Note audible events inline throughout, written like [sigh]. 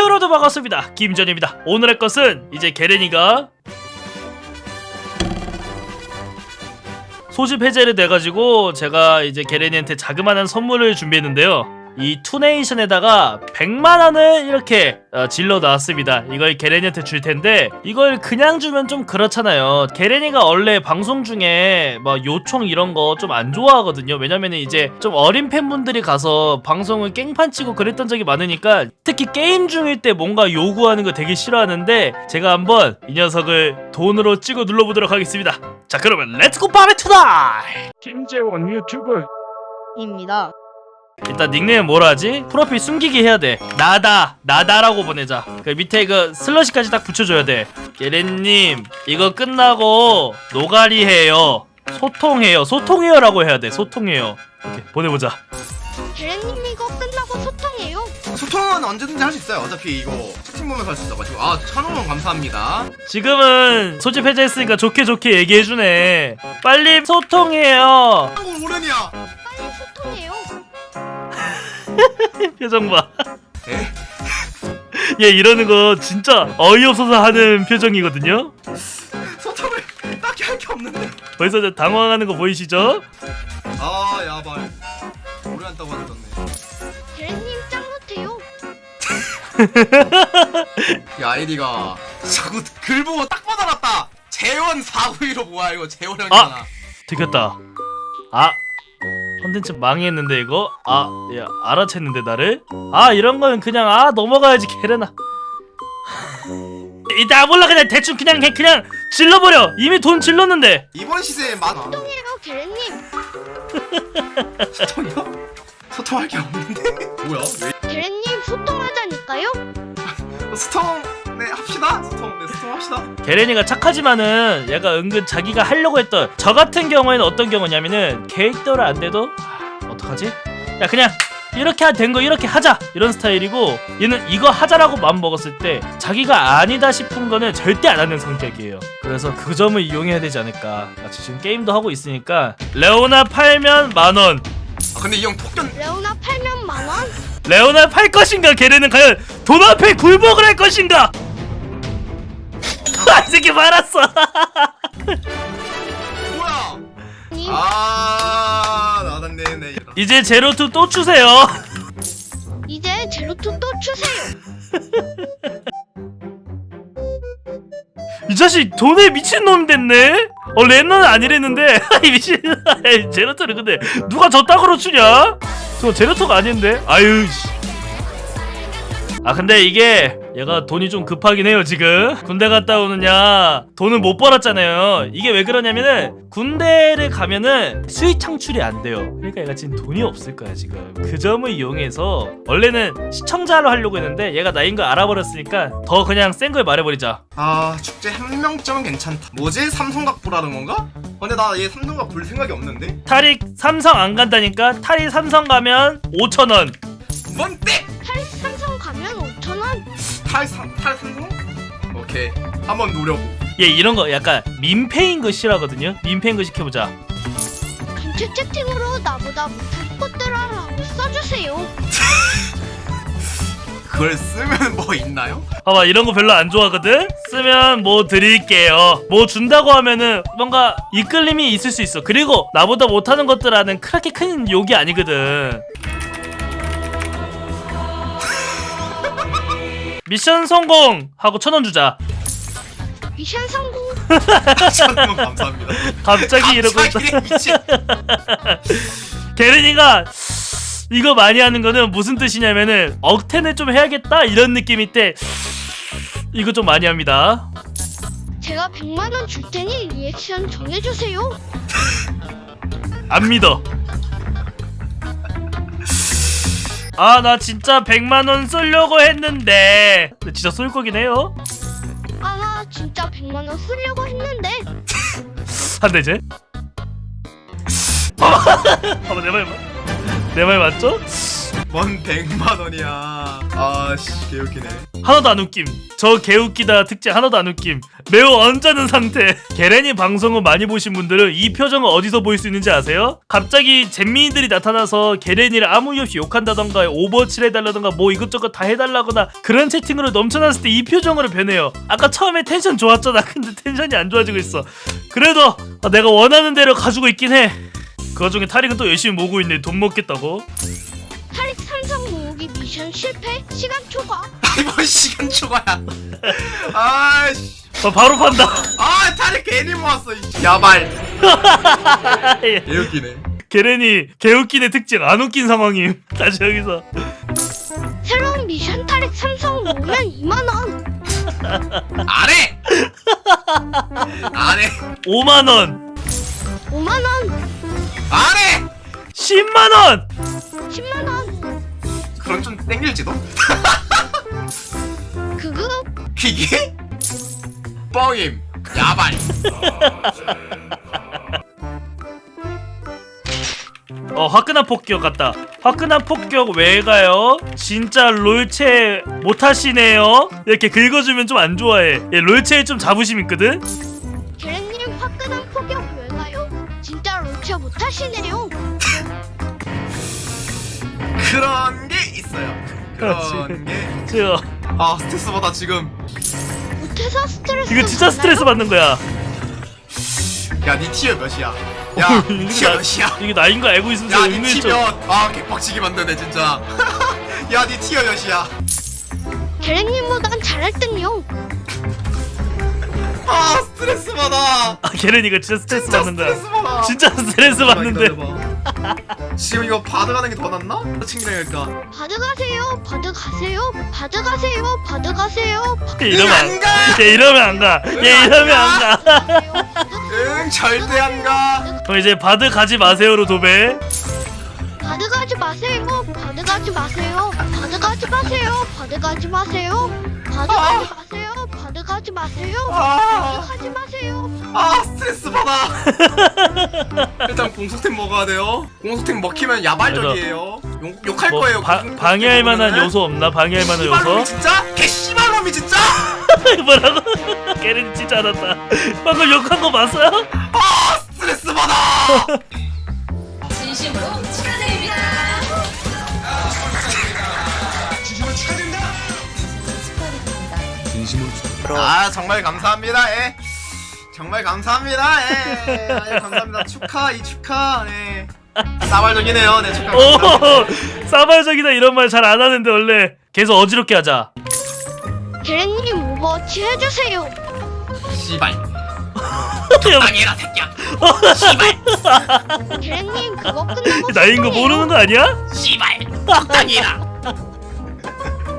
여러분 반갑습니다. 김전입니다. 오늘의 것은 이제 게렌이가 소집 해제를 돼가지고 제가 이제 게렌이한테 자그마한 선물을 준비했는데요 이 투네이션에다가 100만 원을 이렇게 어, 질러 놨습니다. 이걸 게렌이한테 줄 텐데 이걸 그냥 주면 좀 그렇잖아요. 게렌이가 원래 방송 중에 막 요청 이런 거 좀 안 좋아하거든요. 왜냐면은 이제 좀 어린 팬분들이 가서 방송을 깽판 치고 그랬던 적이 많으니까 특히 게임 중일 때 뭔가 요구하는 거 되게 싫어하는데 제가 한번 이 녀석을 돈으로 찍어 눌러보도록 하겠습니다. 자 그러면 렛츠고 파리 투다이 김재원 유튜브. 입니다. 일단 닉네임 뭐라 하지? 프로필 숨기기 해야 돼. 나다, 나다라고 보내자. 그 밑에 그 슬러시까지 딱 붙여줘야 돼. 게렌님, 이거 끝나고 노가리 해요. 소통해요. 소통해요 라고 해야 돼. 소통해요. 이렇게 보내보자. 게레님 이거 끝나고 소통해요. 소통은 언제든지 할 수 있어요. 어차피 이거 채팅 보면서 할 수 있어가지고 아 천원 감사합니다. 지금은 소집 해제했으니까 좋게 좋게 얘기해주네. 빨리 소통해요. 한국 모르냐? 빨리 소통해요. 표정 봐. 에? 얘 이러는 거 진짜 어이없어서 하는 표정이거든요. 소통을 딱히 할 게 없는데. 벌써 저 당황하는 거 보이시죠? 아 야발. 모르겠다고 하셨네. 게레님 짱 못해요. [laughs] 이 아이디가 자꾸 글 보고 딱 받아놨다. 재원 491로 뭐야 이거 재원 형이잖아. 들켰다. 아 컨텐츠 망했는데 이거 아 야, 알아챘는데 나를 아 이런 거는 그냥 아 넘어가야지 개레나 [laughs] 이따 몰라 그냥 대충 그냥 해 그냥 질러버려 이미 돈 질렀는데 이번 시세에 만 원. 소통해요 게레님. [laughs] 소통이요? 소통할 게 없는데. [laughs] 뭐야? 게레님 소통하자니까요. 왜? 소통 네 합시다. 소통 네 소통 합시다. 게레니가 착하지만은 얘가 은근 자기가 하려고 했던 저 같은 경우에는 어떤 경우냐면은 계획대로 안 돼도 아, 어떡하지? 야 그냥 이렇게 된 거 이렇게 하자 이런 스타일이고 얘는 이거 하자라고 마음 먹었을 때 자기가 아니다 싶은 거는 절대 안 하는 성격이에요 그래서 그 점을 이용해야 되지 않을까 마치 지금 게임도 하고 있으니까 레오나 팔면 만원 아 근데 이 형 폭견 레오나 팔면 만 원. 레오나 팔 것인가 걔네는 과연 돈 앞에 굴복을 할 것인가 [laughs] 아, 이 새끼 말았어 뭐야? 님 아 나왔네 네. 이제 제로투 또 추세요 이제 제로투 또 추세요. [laughs] 이 자식 돈에 미친놈 됐네? 어 랜너는 아니랬는데 [laughs] 이 미친 [laughs] 에이, 제로투를 근데 누가 저 땅으로 추냐? 저 제로투가 아닌데? 아유 씨. 아 근데 이게 얘가 돈이 좀 급하긴 해요 지금 군대 갔다 오느냐 돈을 못 벌었잖아요 이게 왜 그러냐면은 군대를 가면은 수익 창출이 안 돼요 그러니까 얘가 지금 돈이 없을 거야 지금 그 점을 이용해서 원래는 시청자로 하려고 했는데 얘가 나인 걸 알아버렸으니까 더 그냥 센 걸 말해버리자 아 축제 한 명쯤은 괜찮다. 뭐지 삼성각 보라는 건가? 근데 나 얘 삼성각 볼 생각이 없는데. 탈익 삼성 안 간다니까 탈익 삼성 가면 5천원 뭔데? 가면 5천 원. 탈삼 탈 삼성? 오케이 한번 노려보. 얘 이런 거 약간 민폐인 거 싫어하거든요 민폐인 거 시켜보자 단체 채팅으로 나보다 못할 것들 하라고 써주세요. [laughs] 그걸 쓰면 뭐 있나요? 봐봐 이런 거 별로 안 좋아하거든 쓰면 뭐 드릴게요 뭐 준다고 하면은 뭔가 이끌림이 있을 수 있어 그리고 나보다 못하는 것들 하는 그렇게 큰 욕이 아니거든 미션 성공 하고 천 원 주자 미션 성공. 감사합니다. 갑자기 이러고 있다 갑자기 미친. [laughs] 게르니가 이거 많이 하는 거는 무슨 뜻이냐면은 억텐을 좀 해야겠다 이런 느낌일 때 이거 좀 많이 합니다. 제가 100만 원 줄 테니 리액션 정해주세요. 안 믿어. 아 나 진짜 100만 원 쏠려고 했는데 근데 진짜 쏠 거긴 해요. 아, 나 진짜 100만 원 쓰려고 했는데 [laughs] 한대 이제. 봐봐 내말 내말 맞죠? 뭔 100만 원이야. 아씨 개웃기네. 하나도 안 웃김. 저 개웃기다 특징 하나도 안 웃김. 매우 언짢은 상태. 게렌이 방송을 많이 보신 분들은 이 표정을 어디서 볼 수 있는지 아세요? 갑자기 잼민이들이 나타나서 게렌이를 아무 이유 없이 욕한다던가 오버워치를 해달라던가 뭐 이것저것 다 해달라거나 그런 채팅으로 넘쳐났을 때 이 표정으로 변해요. 아까 처음에 텐션 좋았잖아. [laughs] 근데 텐션이 안 좋아지고 있어. 그래도 아, 내가 원하는 대로 가지고 있긴 해. 그 와중에 타릭은 또 열심히 모으고 있네. 돈 먹겠다고. 미션 실패 시간 초과 이번 시간 초과야. [laughs] 아씨. 아, 바로 판다. 아 탈이 괜히 모았어. 이 야발. [laughs] 개 웃기네. 게렌이 개웃기네 특징 안 웃긴 상황임. [laughs] 다시 여기서. 새로운 미션 탈익 삼성 모으면 2만원 안해. 안해. 5만 원, 5만원 안해. 10만 원. 10만원 그럼 좀 땡길지도. 그거 이게 뻥임. 야발. 어 화끈한 폭격 같다. 화끈한 폭격 왜 가요? 진짜 롤체 못하시네요. 이렇게 긁어주면 좀 안 좋아해. 얘 롤체에 좀 자부심 있거든. 게렌님 화끈한 폭격 왜 가요? 진짜 롤체 못하시네요 그런 게 있어요. [laughs] 그런 게. 저아 스트레스 받아 지금. 못해서 스트레스 이거 진짜 받나요? 스트레스 받는 거야. 야 니 티어 몇이야? 야 이게 티어 나- 몇이야? 이게 나인 거 알고 있으면서 야 니 은근히 좀. 티몇? 아 개빡치게 만드네 진짜. [laughs] 야 니 티어 몇이야? 게렌님보단 잘할 땐요 아 스트레스 받아. 아 게렌이가 진짜 스트레스 진짜 받는 거야. 스트레스 받아. 진짜 스트레스 받는데. 기다려봐. 지금 이거 받아가는 게 더 낫나? 챙기려니까. 받아가세요 받아가세요 받아가세요 받아가세요 이러면 안, 안 가. 얘 이러면 안 가. 얘 이러면 안 가. 응 절대 안 가. 그럼 이제 바드 가지 마세요로 도배. 받아가지 마세요 받아가지 마세요 받아가지 마세요 받아가지 마세요 받아가지 마세요 받아가지 마세요 아, 받아가지 마세요 아 스트레스 받아. [laughs] 일단 공속템 먹어야 돼요. 공속템 먹히면 야발적이에요. 욕, 욕할 뭐 거예요. 바, 공속템 방해할 만한 먹으면은. 요소 없나? 방해할 만한 씨발놈이 요소? 진짜? 개씨발놈이 진짜? [laughs] 뭐라고? 걔는 진짜 알았다. 방금 욕한 거 봤어요? 아 스트레스 받아. 진심으로 아 정말 감사합니다. 예. 정말 감사합니다. 예. 예, 감사합니다. 축하 이 축하. 예. 싸발적이네요. 네 축하. 오, 싸발적이다 이런 말 잘 안 하는데 원래 계속 어지럽게 하자. 게렌님 오버워치 해주세요 씨발. 땅이라 새끼야. 씨발. 게렌님 그거 끝나고 나인 거. 모르는 거 아니야? 씨발. 땅이라.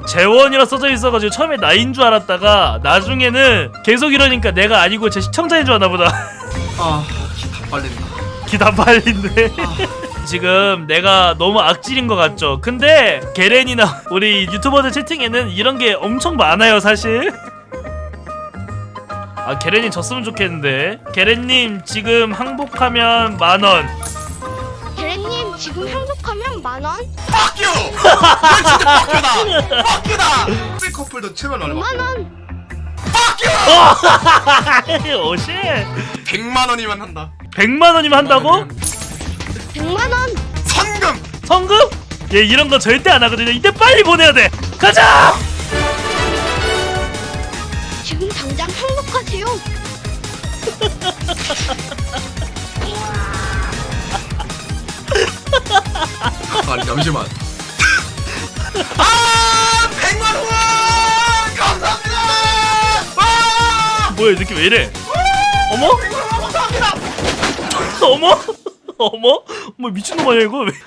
재원이라 써져 있어가지고 처음에 나인 줄 알았다가 나중에는 계속 이러니까 내가 아니고 제 시청자인 줄 아나 보다. 아 기다 빨린다. 기다 빨린데. 지금 내가 너무 악질인 것 같죠? 근데 게렌이나 우리 유튜버들 채팅에는 이런 게 엄청 많아요 사실 아 게렌이 졌으면 좋겠는데 게렌님 지금 항복하면 만원 지금 행복하면 만 원 Fuck you. 진짜 Fuck you다. Fuck you다. 우리 커플도 제발 날려. 5만 원 Fuck you. [laughs] 오씨 100만 원이면 한다. 100만 원이면 한다고? 100만 원 선금. 성금? 얘 이런 거 절대 안 하거든요 이때 빨리 보내야 돼 가자! 지금 당장 행복하세요 [laughs] 아니 잠시만. [laughs] 아 100만 원 감사합니다. 아 뭐야 이 느낌 왜 이래 어머? 100만 원 감사합니다. 어머? [laughs] 어머? 뭐 미친놈 아니야 이거 왜 [laughs]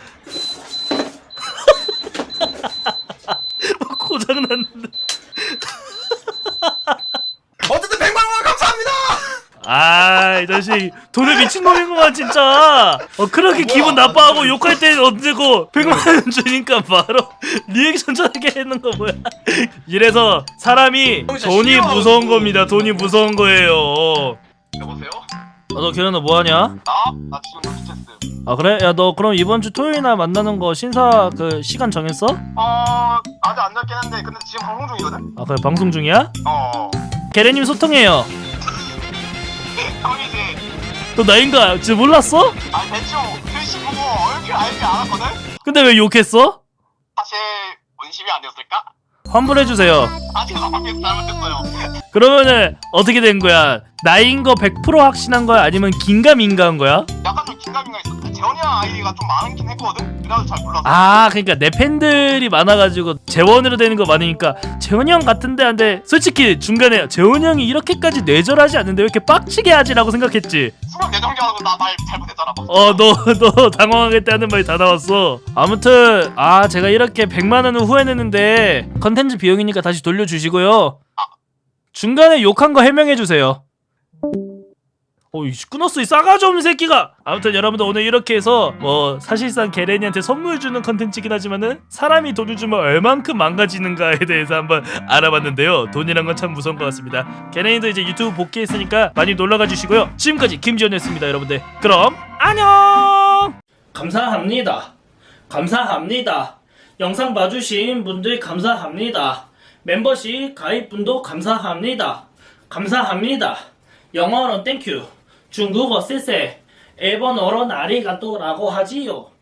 고장났는데 어쨌든 100만 원. 아, 이 자식 돈에 미친 놈이구만 진짜. 어 그렇게 뭐야, 기분 나빠하고 욕할 때 언제고 100만 원 주니까 바로 리액션 전하게 하는 거 뭐야? 이래서 사람이 돈이. 무서운 겁니다. 돈이 무서운 거예요. 여보세요? 아, 너 결혼 너뭐 하냐? 나? 나 지금 스트레스. 아 그래? 야 너 그럼 이번 주 토요일 날 만나는 거 신사 그 시간 정했어? 어 아직 안 잡긴 했는데 근데 지금 방송 중이거든? 아 그래 방송 중이야? 어 게레님 소통해요 형이지 너 나인가 진짜 몰랐어? 아 대충 글씨 보고 얼핏 알줄 알았거든? 근데 왜 욕했어? 사실 원심이 안 되었을까? 환불해주세요 아 죄송합니다 잘못했어요 그러면은 어떻게 된 거야? 나인 거 100% 확신한 거야? 아니면 긴가민가한 거야? 약간 좀 긴가민가 있었어 재원이 형 아이디가 좀 많긴 했거든? 그래서 잘 몰랐어 아 그러니까 내 팬들이 많아가지고 재원으로 되는 거 많으니까 재원이 형 같은데 한데 솔직히 중간에 재원이 형이 이렇게까지 뇌절하지 않는데 왜 이렇게 빡치게 하지라고 생각했지? 수학 내정자하고 나 말 잘못했잖아 어너 [laughs] 너 당황하겠다 하는 말이 다 나왔어. 아무튼 아 제가 이렇게 100만 원을 후회냈는데 컨텐츠 비용이니까 다시 돌려주시고요. 중간에 욕한 거 해명해 주세요 어이 끊었어 이 싸가지 없는 새끼가. 아무튼 여러분들 오늘 이렇게 해서 뭐 사실상 게레니한테 선물 주는 컨텐츠긴 하지만은 사람이 돈을 주면 얼만큼 망가지는가에 대해서 한번 알아봤는데요. 돈이란 건 참 무서운 것 같습니다. 게레니도 이제 유튜브 복귀했으니까 많이 놀러가 주시고요. 지금까지 김지현이었습니다 여러분들. 그럼 안녕! 감사합니다. 감사합니다. 영상 봐주신 분들 감사합니다. 멤버십 가입분도 감사합니다. 감사합니다. 영어로 땡큐 중국어 쎄쎄 일본어로 나리가또라고 하지요